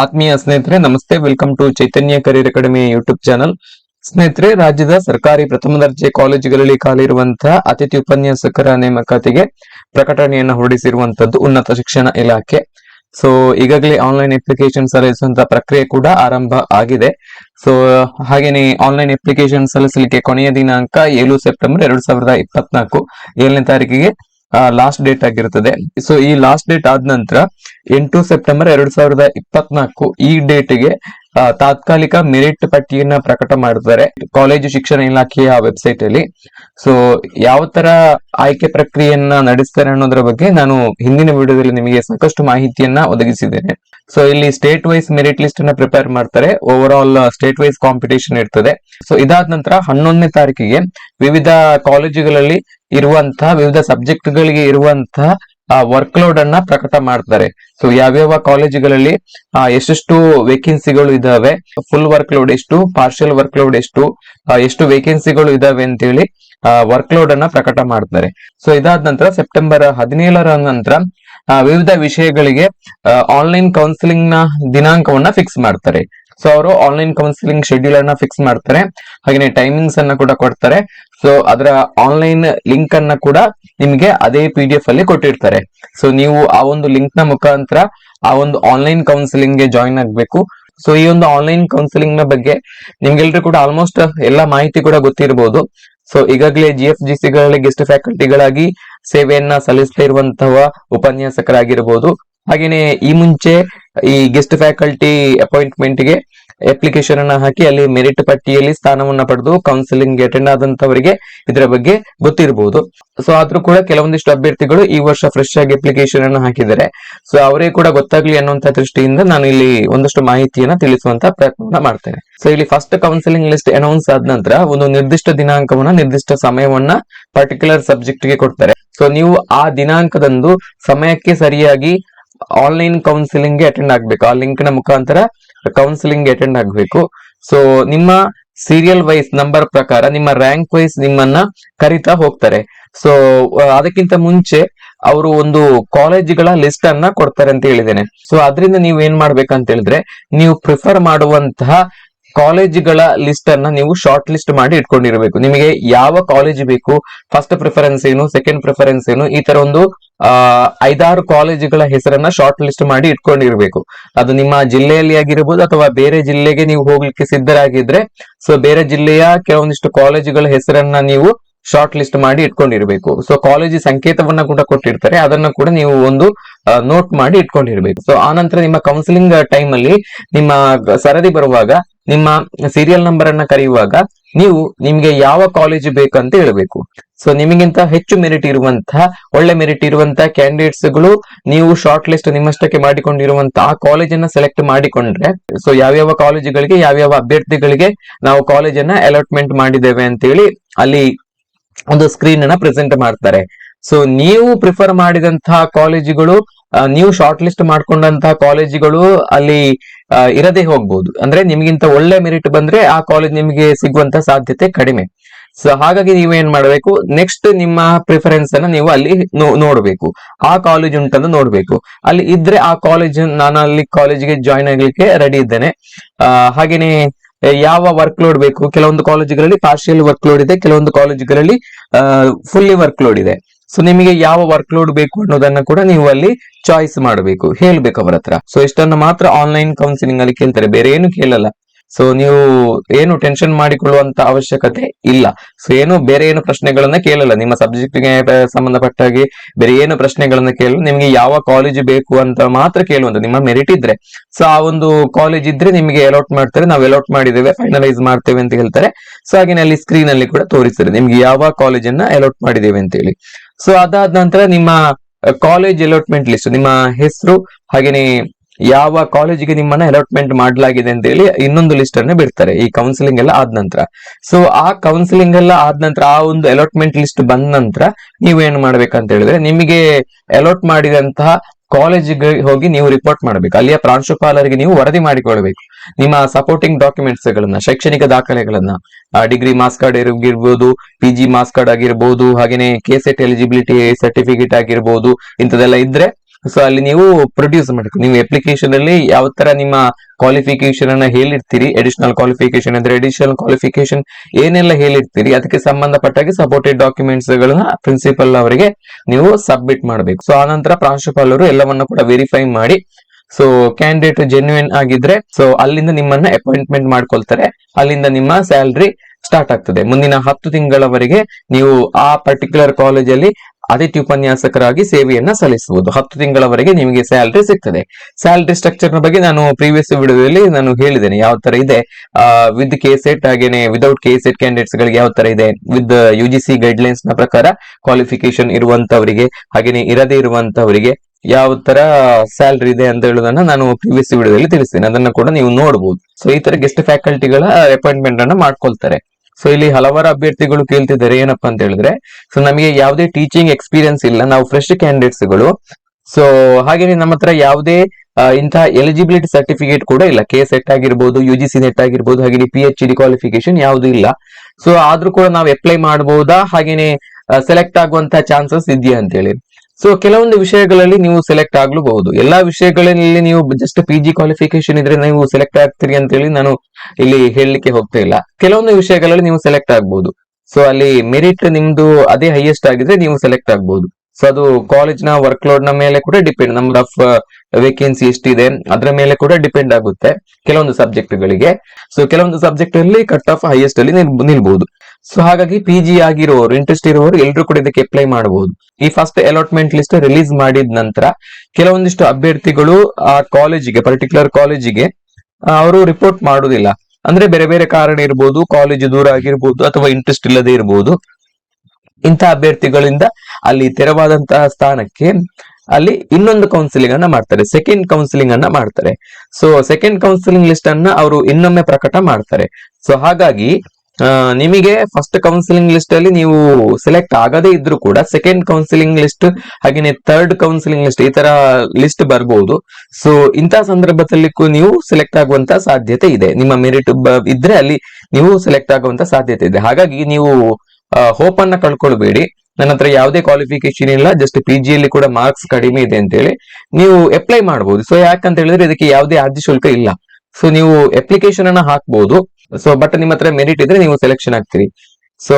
ಆತ್ಮೀಯ ಸ್ನೇಹಿತರೆ, ನಮಸ್ತೆ. Welcome to Chaitanya career academy YouTube channel ಸ್ನೇಹಿತರೆ, ರಾಜ್ಯದ ಸರ್ಕಾರಿ ಪ್ರಥಮ ದರ್ಜೆ ಕಾಲೇಜುಗಳಲ್ಲಿ ಕಾಲಿರುವಂತಹ ಅತಿಥಿ ಉಪನ್ಯಾಸಕರ ನೇಮಕಾತಿಗೆ ಪ್ರಕಟಣೆಯನ್ನು ಹೊರಡಿಸಿರುವಂತದ್ದು ಉನ್ನತ ಶಿಕ್ಷಣ ಇಲಾಖೆ. ಸೊ ಈಗಾಗಲೇ ಆನ್ಲೈನ್ ಅಪ್ಲಿಕೇಶನ್ ಸಲ್ಲಿಸುವಂತಹ ಪ್ರಕ್ರಿಯೆ ಕೂಡ ಆರಂಭ ಆಗಿದೆ. ಸೊ ಹಾಗೇನೆ ಆನ್ಲೈನ್ ಅಪ್ಲಿಕೇಶನ್ ಸಲ್ಲಿಸಲಿಕ್ಕೆ ಕೊನೆಯ ದಿನಾಂಕ ಏಳು ಸೆಪ್ಟೆಂಬರ್ ಎರಡ್ ಸಾವಿರದ ಇಪ್ಪತ್ನಾಲ್ಕು. ಏಳನೇ ತಾರೀಕಿಗೆ ಲಾಸ್ಟ್ ಡೇಟ್ ಆಗಿರುತ್ತದೆ ಸೊ ಈ ಲಾಸ್ಟ್ ಡೇಟ್ ಆದ ನಂತರ ಎಂಟು ಸೆಪ್ಟೆಂಬರ್ ಎರಡ್ ಸಾವಿರದ ಇಪ್ಪತ್ನಾಲ್ಕು ಈ ಡೇಟ್ಗೆ ತಾತ್ಕಾಲಿಕ ಮೆರಿಟ್ ಪಟ್ಟಿಯನ್ನ ಪ್ರಕಟ ಮಾಡ್ತಾರೆ ಕಾಲೇಜು ಶಿಕ್ಷಣ ಇಲಾಖೆಯ ವೆಬ್ಸೈಟ್ ಅಲ್ಲಿ. ಸೊ ಯಾವ ತರ ಆಯ್ಕೆ ಪ್ರಕ್ರಿಯೆಯನ್ನ ನಡೆಸ್ತಾರೆ ಅನ್ನೋದ್ರ ಬಗ್ಗೆ ನಾನು ಹಿಂದಿನ ವಿಡಿಯೋದಲ್ಲಿ ನಿಮಗೆ ಸಾಕಷ್ಟು ಮಾಹಿತಿಯನ್ನ ಒದಗಿಸಿದ್ದೇನೆ. ಸೊ ಇಲ್ಲಿ ಸ್ಟೇಟ್ ವೈಸ್ ಮೆರಿಟ್ ಲಿಸ್ಟ್ ಅನ್ನ ಪ್ರಿಪೇರ್ ಮಾಡ್ತಾರೆ. Over all state wise competition ಇರ್ತದೆ. ಸೊ ಇದಾದ ನಂತರ ಹನ್ನೊಂದನೇ ತಾರೀಕಿಗೆ ವಿವಿಧ ಕಾಲೇಜುಗಳಲ್ಲಿ ಇರುವಂತಹ ವಿವಿಧ ಸಬ್ಜೆಕ್ಟ್ ಗಳಿಗೆ ಇರುವಂತಹ ವರ್ಕ್ ಲೋಡ್ ಅನ್ನ ಪ್ರಕಟ ಮಾಡ್ತಾರೆ. ಸೊ ಯಾವ್ಯಾವ ಕಾಲೇಜುಗಳಲ್ಲಿ ಎಷ್ಟೆಷ್ಟು ವೇಕೆನ್ಸಿಗಳು ಇದಾವೆ ಫುಲ್ ವರ್ಕ್ ಲೋಡ್ ಎಷ್ಟು ಪಾರ್ಷಿಯಲ್ ವರ್ಕ್ ಲೋಡ್ ಎಷ್ಟು ಎಷ್ಟು ವೇಕೆನ್ಸಿಗಳು ಇದಾವೆ ಅಂತೇಳಿ ವರ್ಕ್ ಲೋಡ್ ಅನ್ನ ಪ್ರಕಟ ಮಾಡ್ತಾರೆ. ಸೊ ಇದಾದ ನಂತರ ಸೆಪ್ಟೆಂಬರ್ ಹದಿನೇಳರ ನಂತರ ವಿವಿಧ ವಿಷಯಗಳಿಗೆ ಆನ್ಲೈನ್ ಕೌನ್ಸಿಲಿಂಗ್ನ ದಿನಾಂಕವನ್ನ ಫಿಕ್ಸ್ ಮಾಡ್ತಾರೆ. ಸೊ ಅವರು ಆನ್ಲೈನ್ ಕೌನ್ಸಿಲಿಂಗ್ ಶೆಡ್ಯೂಲ್ ಅನ್ನ ಫಿಕ್ಸ್ ಮಾಡ್ತಾರೆ. ಹಾಗೆ ಟೈಮಿಂಗ್ಸ್ ಅನ್ನ ಕೂಡ ಕೊಡ್ತಾರೆ. ಸೊ ಅದರ ಆನ್ಲೈನ್ ಲಿಂಕ್ ಅನ್ನ ಕೂಡ ನಿಮಗೆ ಅದೇ ಪಿ ಅಲ್ಲಿ ಕೊಟ್ಟಿರ್ತಾರೆ. ಸೊ ನೀವು ಆ ಒಂದು ಲಿಂಕ್ನ ಮುಖಾಂತರ ಆ ಒಂದು ಆನ್ಲೈನ್ ಕೌನ್ಸಿಲಿಂಗ್ಗೆ ಜಾಯಿನ್ ಆಗ್ಬೇಕು. ಸೊ ಈ ಒಂದು ಆನ್ಲೈನ್ ಕೌನ್ಸಿಲಿಂಗ್ನ ಬಗ್ಗೆ ನಿಮ್ಗೆಲ್ರು ಕೂಡ ಆಲ್ಮೋಸ್ಟ್ ಎಲ್ಲಾ ಮಾಹಿತಿ ಕೂಡ ಗೊತ್ತಿರಬಹುದು ಸೊ ಈಗಾಗಲೇ ಜಿ ಎಫ್ ಜಿ ಸಿಗಳಲ್ಲಿ ಗೆಸ್ಟ್ ಫ್ಯಾಕಲ್ಟಿಗಳಾಗಿ ಸೇವೆಯನ್ನ ಸಲ್ಲಿಸ್ತಾ ಇರುವಂತಹ ಉಪನ್ಯಾಸಕರಾಗಿರಬಹುದು ಹಾಗೇನೆ ಈ ಮುಂಚೆ ಈ ಗೆಸ್ಟ್ ಫ್ಯಾಕಲ್ಟಿ ಅಪಾಯಿಂಟ್ಮೆಂಟ್ಗೆ ಅಪ್ಲಿಕೇಶನ್ ಅನ್ನ ಹಾಕಿ ಅಲ್ಲಿ ಮೆರಿಟ್ ಪಟ್ಟಿಯಲ್ಲಿ ಸ್ಥಾನವನ್ನ ಪಡೆದು ಕೌನ್ಸಿಲಿಂಗ್ ಅಟೆಂಡ್ ಆದಂತವರಿಗೆ ಇದರ ಬಗ್ಗೆ ಗೊತ್ತಿರಬಹುದು ಸೊ ಆದ್ರೂ ಕೂಡ ಕೆಲವೊಂದಿಷ್ಟು ಅಭ್ಯರ್ಥಿಗಳು ಈ ವರ್ಷ ಫ್ರೆಶ್ ಆಗಿ ಅಪ್ಲಿಕೇಶನ್ ಅನ್ನು ಹಾಕಿದ್ದಾರೆ. ಸೊ ಅವರೇ ಕೂಡ ಗೊತ್ತಾಗ್ಲಿ ಅನ್ನುವಂತ ದೃಷ್ಟಿಯಿಂದ ನಾನು ಇಲ್ಲಿ ಒಂದಷ್ಟು ಮಾಹಿತಿಯನ್ನ ತಿಳಿಸುವಂತ ಪ್ರಯತ್ನ ಮಾಡ್ತೇನೆ. ಸೊ ಇಲ್ಲಿ ಫಸ್ಟ್ ಕೌನ್ಸಿಲಿಂಗ್ ಲಿಸ್ಟ್ ಅನೌನ್ಸ್ ಆದ ನಂತರ ಒಂದು ನಿರ್ದಿಷ್ಟ ದಿನಾಂಕವನ್ನ, ನಿರ್ದಿಷ್ಟ ಸಮಯವನ್ನ ಪರ್ಟಿಕ್ಯುಲರ್ ಸಬ್ಜೆಕ್ಟ್ಗೆ ಕೊಡ್ತಾರೆ. ಸೊ ನೀವು ಆ ದಿನಾಂಕದಂದು ಸಮಯಕ್ಕೆ ಸರಿಯಾಗಿ ಆನ್ಲೈನ್ ಕೌನ್ಸಿಲಿಂಗ್ ಅಟೆಂಡ್ ಆಗ್ಬೇಕು. ಆ ಲಿಂಕ್ನ ಮುಖಾಂತರ ಕೌನ್ಸಿಲಿಂಗ್ ಅಟೆಂಡ್ ಆಗ್ಬೇಕು. ಸೊ ನಿಮ್ಮ ಸೀರಿಯಲ್ ವೈಸ್ ನಂಬರ್ ಪ್ರಕಾರ, ನಿಮ್ಮ ರ್ಯಾಂಕ್ ವೈಸ್ ನಿಮ್ಮನ್ನ ಕರಿತಾ ಹೋಗ್ತಾರೆ. ಸೊ ಅದಕ್ಕಿಂತ ಮುಂಚೆ ಅವರು ಒಂದು ಕಾಲೇಜುಗಳ ಲಿಸ್ಟ್ ಅನ್ನ ಕೊಡ್ತಾರೆ ಅಂತ ಹೇಳಿದ್ದೇನೆ. ಸೊ ಅದರಿಂದ ನೀವು ಏನ್ ಮಾಡ್ಬೇಕಂತ ಹೇಳಿದ್ರೆ, ನೀವು ಪ್ರಿಫರ್ ಮಾಡುವಂತಹ ಕಾಲೇಜುಗಳ ಲಿಸ್ಟ್ ಅನ್ನ ನೀವು ಶಾರ್ಟ್ ಲಿಸ್ಟ್ ಮಾಡಿ ಇಟ್ಕೊಂಡಿರಬೇಕು. ನಿಮಗೆ ಯಾವ ಕಾಲೇಜ್ ಬೇಕು ಫಸ್ಟ್ ಪ್ರಿಫರೆನ್ಸ್ ಏನು ಸೆಕೆಂಡ್ ಪ್ರಿಫರೆನ್ಸ್ ಏನು, ಈ ತರ ಒಂದು ಐದಾರು ಕಾಲೇಜುಗಳ ಹೆಸರನ್ನ ಶಾರ್ಟ್ ಲಿಸ್ಟ್ ಮಾಡಿ ಇಟ್ಕೊಂಡಿರ್ಬೇಕು. ಅದು ನಿಮ್ಮ ಜಿಲ್ಲೆಯಲ್ಲಿ ಆಗಿರಬಹುದು ಅಥವಾ ಬೇರೆ ಜಿಲ್ಲೆಗೆ ನೀವು ಹೋಗ್ಲಿಕ್ಕೆ ಸಿದ್ಧರಾಗಿದ್ರೆ ಸೊ ಬೇರೆ ಜಿಲ್ಲೆಯ ಕೆಲವೊಂದಿಷ್ಟು ಕಾಲೇಜುಗಳ ಹೆಸರನ್ನ ನೀವು ಶಾರ್ಟ್ ಲಿಸ್ಟ್ ಮಾಡಿ ಇಟ್ಕೊಂಡಿರ್ಬೇಕು. ಸೊ ಕಾಲೇಜ್ ಸಂಕೇತವನ್ನ ಕೂಡ ಕೊಟ್ಟಿರ್ತಾರೆ. ಅದನ್ನ ಕೂಡ ನೀವು ಒಂದು ನೋಟ್ ಮಾಡಿ ಇಟ್ಕೊಂಡಿರ್ಬೇಕು. ಸೊ ಆ ನಂತರ ನಿಮ್ಮ ಕೌನ್ಸಿಲಿಂಗ್ ಟೈಮ್ ಅಲ್ಲಿ ನಿಮ್ಮ ಸರದಿ ಬರುವಾಗ ನಿಮ್ಮ ಸೀರಿಯಲ್ ನಂಬರ್ ಅನ್ನ ಕರೆಯುವಾಗ ನೀವು ನಿಮ್ಗೆ ಯಾವ ಕಾಲೇಜು ಬೇಕಂತ ಹೇಳಬೇಕು. ಸೊ ನಿಮಗಿಂತ ಹೆಚ್ಚು ಮೆರಿಟ್ ಇರುವಂತಹ ಒಳ್ಳೆ ಮೆರಿಟ್ ಇರುವಂತಹ ಕ್ಯಾಂಡಿಡೇಟ್ಸ್ಗಳು ನೀವು ಶಾರ್ಟ್ ಲಿಸ್ಟ್ ನಿಮ್ಮಷ್ಟಕ್ಕೆ ಮಾಡಿಕೊಂಡಿರುವಂತಹ ಆ ಕಾಲೇಜನ್ನ ಸೆಲೆಕ್ಟ್ ಮಾಡಿಕೊಂಡ್ರೆ ಸೊ ಯಾವ್ಯಾವ ಕಾಲೇಜುಗಳಿಗೆ ಯಾವ್ಯಾವ ಅಭ್ಯರ್ಥಿಗಳಿಗೆ ನಾವು ಕಾಲೇಜನ್ನ ಅಲಾಟ್ಮೆಂಟ್ ಮಾಡಿದ್ದೇವೆ ಅಂತೇಳಿ ಅಲ್ಲಿ ಒಂದು ಸ್ಕ್ರೀನ್ ಅನ್ನ ಪ್ರೆಸೆಂಟ್ ಮಾಡ್ತಾರೆ. ಸೊ ನೀವು ಪ್ರಿಫರ್ ಮಾಡಿದಂತಹ ಕಾಲೇಜುಗಳು ನೀವು ಶಾರ್ಟ್ ಲಿಸ್ಟ್ ಮಾಡ್ಕೊಂಡಂತಹ ಕಾಲೇಜುಗಳು ಅಲ್ಲಿ ಇರದೇ ಹೋಗ್ಬೋದು. ಅಂದ್ರೆ ನಿಮ್ಗಿಂತ ಒಳ್ಳೆ ಮೆರಿಟ್ ಬಂದ್ರೆ ಆ ಕಾಲೇಜ್ ನಿಮಗೆ ಸಿಗುವಂತ ಸಾಧ್ಯತೆ ಕಡಿಮೆ. ಸೊ ಹಾಗಾಗಿ ನೀವು ಏನ್ ಮಾಡಬೇಕು? ನೆಕ್ಸ್ಟ್ ನಿಮ್ಮ ಪ್ರಿಫರೆನ್ಸ್ ಅನ್ನ ನೀವು ಅಲ್ಲಿ ನೋಡ್ಬೇಕು. ಆ ಕಾಲೇಜ್ ಉಂಟಂತ ನೋಡ್ಬೇಕು. ಅಲ್ಲಿ ಇದ್ರೆ ಆ ಕಾಲೇಜ್ ನಾನು ಅಲ್ಲಿ ಕಾಲೇಜಿಗೆ ಜಾಯಿನ್ ಆಗ್ಲಿಕ್ಕೆ ರೆಡಿ ಇದ್ದೇನೆ. ಹಾಗೇನೆ ಯಾವ ವರ್ಕ್ ಲೋಡ್ ಬೇಕು? ಕೆಲವೊಂದು ಕಾಲೇಜುಗಳಲ್ಲಿ ಪಾರ್ಷಿಯಲ್ ವರ್ಕ್ ಲೋಡ್ ಇದೆ, ಕೆಲವೊಂದು ಕಾಲೇಜುಗಳಲ್ಲಿ ಫುಲ್ಲಿ ವರ್ಕ್ ಲೋಡ್ ಇದೆ. ಸೊ ನಿಮಗೆ ಯಾವ ವರ್ಕ್ ಲೋಡ್ ಬೇಕು ಅನ್ನೋದನ್ನ ಕೂಡ ನೀವು ಅಲ್ಲಿ ಚಾಯ್ಸ್ ಮಾಡಬೇಕು. ಹೇಳ್ಬೇಕು ಅವರ ಹತ್ರ. ಸೊ ಇಷ್ಟನ್ನ ಮಾತ್ರ ಆನ್ಲೈನ್ ಕೌನ್ಸಿಲಿಂಗ್ ಅಲ್ಲಿ ಕೇಳ್ತಾರೆ. ಬೇರೆ ಏನು ಕೇಳಲ್ಲ. ಸೊ ನೀವು ಏನು ಟೆನ್ಷನ್ ಮಾಡಿಕೊಳ್ಳುವಂತ ಅವಶ್ಯಕತೆ ಇಲ್ಲ. ಸೊ ಏನು ಬೇರೆ ಏನು ಪ್ರಶ್ನೆಗಳನ್ನ ಕೇಳಲ್ಲ. ನಿಮ್ಮ ಸಬ್ಜೆಕ್ಟ್ಗೆ ಸಂಬಂಧಪಟ್ಟ ಹಾಗೆ ಬೇರೆ ಏನು ಪ್ರಶ್ನೆಗಳನ್ನ ಕೇಳಲ್ಲ. ನಿಮಗೆ ಯಾವ ಕಾಲೇಜ್ ಬೇಕು ಅಂತ ಮಾತ್ರ ಕೇಳುವಂತ, ನಿಮ್ಮ ಮೆರಿಟ್ ಇದ್ರೆ. ಸೊ ಆ ಒಂದು ಕಾಲೇಜ್ ಇದ್ರೆ ನಿಮಗೆ ಅಲಾಟ್ ಮಾಡ್ತಾರೆ. ನಾವು ಅಲಾಟ್ ಮಾಡಿದ್ದೇವೆ ಫೈನಲೈಸ್ ಮಾಡ್ತೇವೆ ಅಂತ ಹೇಳ್ತಾರೆ. ಸೊ ಹಾಗೆ ಅಲ್ಲಿ ಸ್ಕ್ರೀನ್ ಅಲ್ಲಿ ಕೂಡ ತೋರಿಸ್ತಾರೆ. ನಿಮ್ಗೆ ಯಾವ ಕಾಲೇಜನ್ನ ಅಲಾಟ್ ಮಾಡಿದ್ದೇವೆ ಅಂತ ಹೇಳಿ ಸೊ ಅದಾದ ನಂತರ ನಿಮ್ಮ ಕಾಲೇಜ್ ಅಲಾಟ್ಮೆಂಟ್ ಲಿಸ್ಟ್ ನಿಮ್ಮ ಹೆಸರು, ಹಾಗೇನೆ ಯಾವ ಕಾಲೇಜಿಗೆ ನಿಮ್ಮನ್ನ ಅಲಾಟ್ಮೆಂಟ್ ಮಾಡಲಾಗಿದೆ ಅಂತ ಹೇಳಿ ಇನ್ನೊಂದು ಲಿಸ್ಟ್ ಅನ್ನ ಬಿಡ್ತಾರೆ, ಈ ಕೌನ್ಸಿಲಿಂಗ್ ಎಲ್ಲ ಆದ ನಂತರ. ಸೊ ಆ ಕೌನ್ಸಿಲಿಂಗ್ ಎಲ್ಲ ಆದ ನಂತರ, ಆ ಒಂದು ಅಲಾಟ್ಮೆಂಟ್ ಲಿಸ್ಟ್ ಬಂದ ನಂತರ ನೀವೇನು ಮಾಡ್ಬೇಕಂತ ಹೇಳಿದ್ರೆ, ನಿಮಗೆ ಅಲಾಟ್ ಮಾಡಿದಂತಹ ಕಾಲೇಜಿಗೆ ಹೋಗಿ ನೀವು ರಿಪೋರ್ಟ್ ಮಾಡಬೇಕು. ಅಲ್ಲಿಯ ಪ್ರಾಂಶುಪಾಲರಿಗೆ ನೀವು ವರದಿ ಮಾಡಿಕೊಳ್ಬೇಕು. ನಿಮ್ಮ ಸಪೋರ್ಟಿಂಗ್ ಡಾಕ್ಯುಮೆಂಟ್ಸ್ ಗಳನ್ನ, ಶೈಕ್ಷಣಿಕ ದಾಖಲೆಗಳನ್ನ ಡಿಗ್ರಿ ಮಾಸ್ ಕಾರ್ಡ್ ಆಗಿರ್ಬೋದು ಪಿ ಜಿ ಮಾರ್ಕ್ಸ್ ಕಾರ್ಡ್ ಆಗಿರ್ಬೋದು, ಹಾಗೇನೆ ಕೆ ಸೆಟ್ ಎಲಿಜಿಬಿಲಿಟಿ ಸರ್ಟಿಫಿಕೇಟ್ ಆಗಿರ್ಬೋದು ಇಂಥದೆಲ್ಲ ಇದ್ರೆ ಸೊ ಅಲ್ಲಿ ನೀವು ಪ್ರೊಡ್ಯೂಸ್ ಮಾಡಬೇಕು. ನೀವು ಅಪ್ಲಿಕೇಶನ್ ಅಲ್ಲಿ ಯಾವ ತರ ನಿಮ್ಮ ಕ್ವಾಲಿಫಿಕೇಶನ್ ಅನ್ನ ಹೇಳಿರ್ತೀರಿ? ಅಡಿಷನಲ್ ಕ್ವಾಲಿಫಿಕೇಶನ್ ಅಂದ್ರೆ ಅಡಿಷನಲ್ ಕ್ವಾಲಿಫಿಕೇಶನ್ ಏನೆಲ್ಲ ಹೇಳಿರ್ತೀರಿ? ಅದಕ್ಕೆ ಸಂಬಂಧಪಟ್ಟಾಗಿ ಸಪೋರ್ಟೆಡ್ ಡಾಕ್ಯುಮೆಂಟ್ಸ್ ಗಳನ್ನ ಪ್ರಿನ್ಸಿಪಲ್ ಅವರಿಗೆ ನೀವು ಸಬ್ಮಿಟ್ ಮಾಡಬೇಕು. ಸೊ ಆನಂತರ ಪ್ರಾಂಶುಪಾಲರು ಎಲ್ಲವನ್ನ ಕೂಡ ವೆರಿಫೈ ಮಾಡಿ ಸೊ ಕ್ಯಾಂಡಿಡೇಟ್ ಜೆನ್ಯೂನ್ ಆಗಿದ್ರೆ ಸೊ ಅಲ್ಲಿಂದ ನಿಮ್ಮನ್ನ ಅಪಾಯಿಂಟ್ಮೆಂಟ್ ಮಾಡ್ಕೊಳ್ತಾರೆ. ಅಲ್ಲಿಂದ ನಿಮ್ಮ ಸ್ಯಾಲ್ರಿ ಸ್ಟಾರ್ಟ್ ಆಗ್ತದೆ. ಮುಂದಿನ ಹತ್ತು ತಿಂಗಳವರೆಗೆ ನೀವು ಆ ಪರ್ಟಿಕ್ಯುಲರ್ ಕಾಲೇಜಲ್ಲಿ ಅತಿಥಿ ಉಪನ್ಯಾಸಕರಾಗಿ ಸೇವೆಯನ್ನ ಸಲ್ಲಿಸಬಹುದು. ಹತ್ತು ತಿಂಗಳವರೆಗೆ ನಿಮಗೆ ಸ್ಯಾಲ್ರಿ ಸಿಗ್ತದೆ. ಸ್ಯಾಲ್ರಿ ಸ್ಟ್ರಕ್ಚರ್ನ ಬಗ್ಗೆ ನಾನು ಪ್ರೀವಿಯಸ್ ವಿಡಿಯೋದಲ್ಲಿ ನಾನು ಹೇಳಿದ್ದೇನೆ. ಯಾವ ತರ ಇದೆ? ವಿತ್ ಕೆ ಸೆಟ್ ಹಾಗೇನೆ ವಿದೌಟ್ ಕೆ ಸೆಟ್ ಕ್ಯಾಂಡಿಡೇಟ್ಸ್ ಗಳಿಗೆ ಯಾವ ತರ ಇದೆ? With U G C guide ಲೈನ್ಸ್ನ ಪ್ರಕಾರ ಕ್ವಾಲಿಫಿಕೇಶನ್ ಇರುವಂತವರಿಗೆ, ಹಾಗೇನೆ ಇರದೇ ಇರುವಂತವರಿಗೆ ಯಾವ ತರ ಸ್ಯಾಲ್ರಿ ಇದೆ ಅಂತ ಹೇಳುದನ್ನ ನಾನು ಪ್ರೀವಿಯಸ್ ವಿಡಿಯೋದಲ್ಲಿ ತಿಳಿಸ್ತೇನೆ. ಅದನ್ನ ಕೂಡ ನೀವು ನೋಡಬಹುದು ಸೊ ಈ ತರ ಗೆಸ್ಟ್ ಫ್ಯಾಕಲ್ಟಿಗಳ ಅಪಾಯಿಂಟ್ಮೆಂಟ್ ಅನ್ನ ಮಾಡ್ಕೊಳ್ತಾರೆ. ಸೊ ಇಲ್ಲಿ ಹಲವಾರು ಅಭ್ಯರ್ಥಿಗಳು ಕೇಳ್ತಿದ್ದಾರೆ. ಏನಪ್ಪಾ ಅಂತ ಹೇಳಿದ್ರೆ ಸೊ ನಮಗೆ ಯಾವುದೇ ಟೀಚಿಂಗ್ ಎಕ್ಸ್ಪೀರಿಯನ್ಸ್ ಇಲ್ಲ. ನಾವು ಫ್ರೆಶ್ ಕ್ಯಾಂಡಿಡೇಟ್ಸ್ಗಳು. ಸೊ ಹಾಗೇನೆ ನಮ್ಮ ಹತ್ರ ಯಾವುದೇ ಇಂತಹ ಎಲಿಜಿಬಿಲಿಟಿ ಸರ್ಟಿಫಿಕೇಟ್ ಕೂಡ ಇಲ್ಲ. ಕೆ ಸೆಟ್ ಆಗಿರ್ಬೋದು ಯು ಜಿ ಸಿ ನೆಟ್ ಆಗಿರ್ಬೋದು ಹಾಗೆ ಪಿ ಎಚ್ ಡಿ ಕ್ವಾಲಿಫಿಕೇಶನ್ ಯಾವುದು ಇಲ್ಲ. ಸೊ ಆದ್ರೂ ಕೂಡ ನಾವು ಅಪ್ಲೈ ಮಾಡಬಹುದಾ ಹಾಗೇನೆ ಸೆಲೆಕ್ಟ್ ಆಗುವಂತಹ ಚಾನ್ಸಸ್ ಇದೆಯಾ ಅಂತ ಹೇಳಿ. ಸೊ ಕೆಲವೊಂದು ವಿಷಯಗಳಲ್ಲಿ ನೀವು ಸೆಲೆಕ್ಟ್ ಆಗ್ಲೂಬಹುದು. ಎಲ್ಲಾ ವಿಷಯಗಳಲ್ಲಿ ನೀವು ಜಸ್ಟ್ ಪಿ ಜಿ ಕ್ವಾಲಿಫಿಕೇಶನ್ ಇದ್ರೆ ನೀವು ಸೆಲೆಕ್ಟ್ ಆಗ್ತೀರಿ ಅಂತ ಹೇಳಿ ನಾನು ಇಲ್ಲಿ ಹೇಳಲಿಕ್ಕೆ ಹೋಗ್ತಾ ಇಲ್ಲ. ಕೆಲವೊಂದು ವಿಷಯಗಳಲ್ಲಿ ನೀವು ಸೆಲೆಕ್ಟ್ ಆಗ್ಬಹುದು ಸೊ ಅಲ್ಲಿ ಮೆರಿಟ್ ನಿಮ್ದು ಅದೇ ಹೈಯೆಸ್ಟ್ ಆಗಿದ್ರೆ ನೀವು ಸೆಲೆಕ್ಟ್ ಆಗ್ಬಹುದು ಸೊ ಅದು ಕಾಲೇಜ್ನ ವರ್ಕ್ ಲೋಡ್ನ ಮೇಲೆ ಕೂಡ ಡಿಪೆಂಡ್ ನಂಬರ್ ಆಫ್ ವೇಕೆನ್ಸಿ ಎಷ್ಟಿದೆ, ಅದರ ಮೇಲೆ ಕೂಡ ಡಿಪೆಂಡ್ ಆಗುತ್ತೆ ಕೆಲವೊಂದು ಸಬ್ಜೆಕ್ಟ್ ಗಳಿಗೆ. ಸೊ ಕೆಲವೊಂದು ಸಬ್ಜೆಕ್ಟ್ ಅಲ್ಲಿ ಕಟ್ ಆಫ್ ಹೈಯೆಸ್ಟ್ ಅಲ್ಲಿ ನಿಲ್- ನಿಲ್ಬಹುದು ಸೊ ಹಾಗಾಗಿ ಪಿ ಜಿ ಆಗಿರುವವರು ಇಂಟ್ರೆಸ್ಟ್ ಇರುವವರು ಎಲ್ಲರೂ ಕೂಡ ಇದಕ್ಕೆ ಅಪ್ಲೈ ಮಾಡಬಹುದು. ಈ ಫಸ್ಟ್ ಅಲಾಟ್ಮೆಂಟ್ ಲಿಸ್ಟ್ ರಿಲೀಸ್ ಮಾಡಿದ ನಂತರ ಕೆಲವೊಂದಿಷ್ಟು ಅಭ್ಯರ್ಥಿಗಳು ಆ ಕಾಲೇಜಿಗೆ ಪರ್ಟಿಕ್ಯುಲರ್ ಕಾಲೇಜಿಗೆ ಅವರು ರಿಪೋರ್ಟ್ ಮಾಡುವುದಿಲ್ಲ ಅಂದ್ರೆ ಬೇರೆ ಬೇರೆ ಕಾರಣ ಇರಬಹುದು ಕಾಲೇಜು ದೂರ ಆಗಿರ್ಬೋದು ಅಥವಾ ಇಂಟ್ರೆಸ್ಟ್ ಇಲ್ಲದೆ ಇರಬಹುದು ಇಂತಹ ಅಭ್ಯರ್ಥಿಗಳಿಂದ ಅಲ್ಲಿ ತೆರವಾದಂತಹ ಸ್ಥಾನಕ್ಕೆ ಅಲ್ಲಿ ಇನ್ನೊಂದು ಕೌನ್ಸಿಲಿಂಗ್ ಅನ್ನ ಮಾಡ್ತಾರೆ ಸೆಕೆಂಡ್ ಕೌನ್ಸಿಲಿಂಗ್ ಅನ್ನ ಮಾಡ್ತಾರೆ. ಸೊ ಸೆಕೆಂಡ್ ಕೌನ್ಸಿಲಿಂಗ್ ಲಿಸ್ಟ್ ಅನ್ನ ಅವರು ಇನ್ನೊಮ್ಮೆ ಪ್ರಕಟ ಮಾಡ್ತಾರೆ. ಸೊ ಹಾಗಾಗಿ ನಿಮಗೆ ಫಸ್ಟ್ ಕೌನ್ಸಿಲಿಂಗ್ ಲಿಸ್ಟ್ ಅಲ್ಲಿ ನೀವು ಸೆಲೆಕ್ಟ್ ಆಗದೇ ಇದ್ರು ಕೂಡ ಸೆಕೆಂಡ್ ಕೌನ್ಸಿಲಿಂಗ್ ಲಿಸ್ಟ್ ಹಾಗೇನೆ ಥರ್ಡ್ ಕೌನ್ಸಿಲಿಂಗ್ ಲಿಸ್ಟ್ ಈ ತರ ಲಿಸ್ಟ್ ಬರಬಹುದು ಸೊ ಇಂತಹ ಸಂದರ್ಭದಲ್ಲಿ ನೀವು ಸೆಲೆಕ್ಟ್ ಆಗುವಂತ ಸಾಧ್ಯತೆ ಇದೆ. ನಿಮ್ಮ ಮೆರಿಟ್ ಇದ್ರೆ ಅಲ್ಲಿ ನೀವು ಸೆಲೆಕ್ಟ್ ಆಗುವಂತ ಸಾಧ್ಯತೆ ಇದೆ. ಹಾಗಾಗಿ ನೀವು ಹೋಪ್ ಅನ್ನ ಕಳ್ಕೊಳ್ಬೇಡಿ. ನನ್ನ ಹತ್ರ ಯಾವುದೇ ಕ್ವಾಲಿಫಿಕೇಶನ್ ಇಲ್ಲ ಜಸ್ಟ್ ಪಿ ಜಿಯಲ್ಲಿ ಕೂಡ ಮಾರ್ಕ್ಸ್ ಕಡಿಮೆ ಇದೆ ಅಂತ ಹೇಳಿ ನೀವು ಅಪ್ಲೈ ಮಾಡಬಹುದು ಸೊ ಯಾಕಂತ ಹೇಳಿದ್ರೆ ಇದಕ್ಕೆ ಯಾವುದೇ ಅರ್ಜಿ ಶುಲ್ಕ ಇಲ್ಲ. ಸೊ ನೀವು ಅಪ್ಲಿಕೇಶನ್ ಅನ್ನ ಹಾಕ್ಬಹುದು ಸೊ ಬಟ್ ನಿಮ್ಮ ಹತ್ರ ಮೆರಿಟ್ ಇದ್ರೆ ನೀವು ಸೆಲೆಕ್ಷನ್ ಆಗ್ತೀರಿ ಸೊ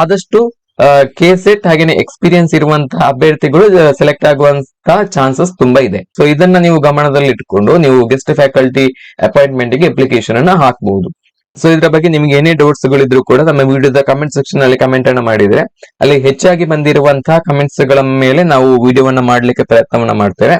ಆದಷ್ಟು ಕೆ ಸೆಟ್ ಹಾಗೇನೆ ಎಕ್ಸ್ಪೀರಿಯನ್ಸ್ ಇರುವಂತಹ ಅಭ್ಯರ್ಥಿಗಳು ಸೆಲೆಕ್ಟ್ ಆಗುವಂತಹ ಚಾನ್ಸಸ್ ತುಂಬಾ ಇದೆ. ಸೊ ಇದನ್ನ ನೀವು ಗಮನದಲ್ಲಿ ಇಟ್ಕೊಂಡು ನೀವು ಗೆಸ್ಟ್ ಫ್ಯಾಕಲ್ಟಿ ಅಪಾಯಿಂಟ್ಮೆಂಟ್ಗೆ ಅಪ್ಲಿಕೇಶನ್ ಅನ್ನ ಹಾಕಬಹುದು ಸೊ ಇದರ ಬಗ್ಗೆ ನಿಮ್ಗೆ ಏನೇ ಡೌಟ್ಸ್ ಗಳಿದ್ರು ಕೂಡ ನಮ್ಮ ವಿಡಿಯೋದ ಕಮೆಂಟ್ ಸೆಕ್ಷನ್ ಅಲ್ಲಿ ಕಮೆಂಟ್ ಅನ್ನ ಮಾಡಿದ್ರೆ, ಅಲ್ಲಿ ಹೆಚ್ಚಾಗಿ ಬಂದಿರುವಂತಹ ಕಮೆಂಟ್ಸ್ಗಳ ಮೇಲೆ ನಾವು ವಿಡಿಯೋವನ್ನ ಮಾಡ್ಲಿಕ್ಕೆ ಪ್ರಯತ್ನವನ್ನ ಮಾಡ್ತೇವೆ.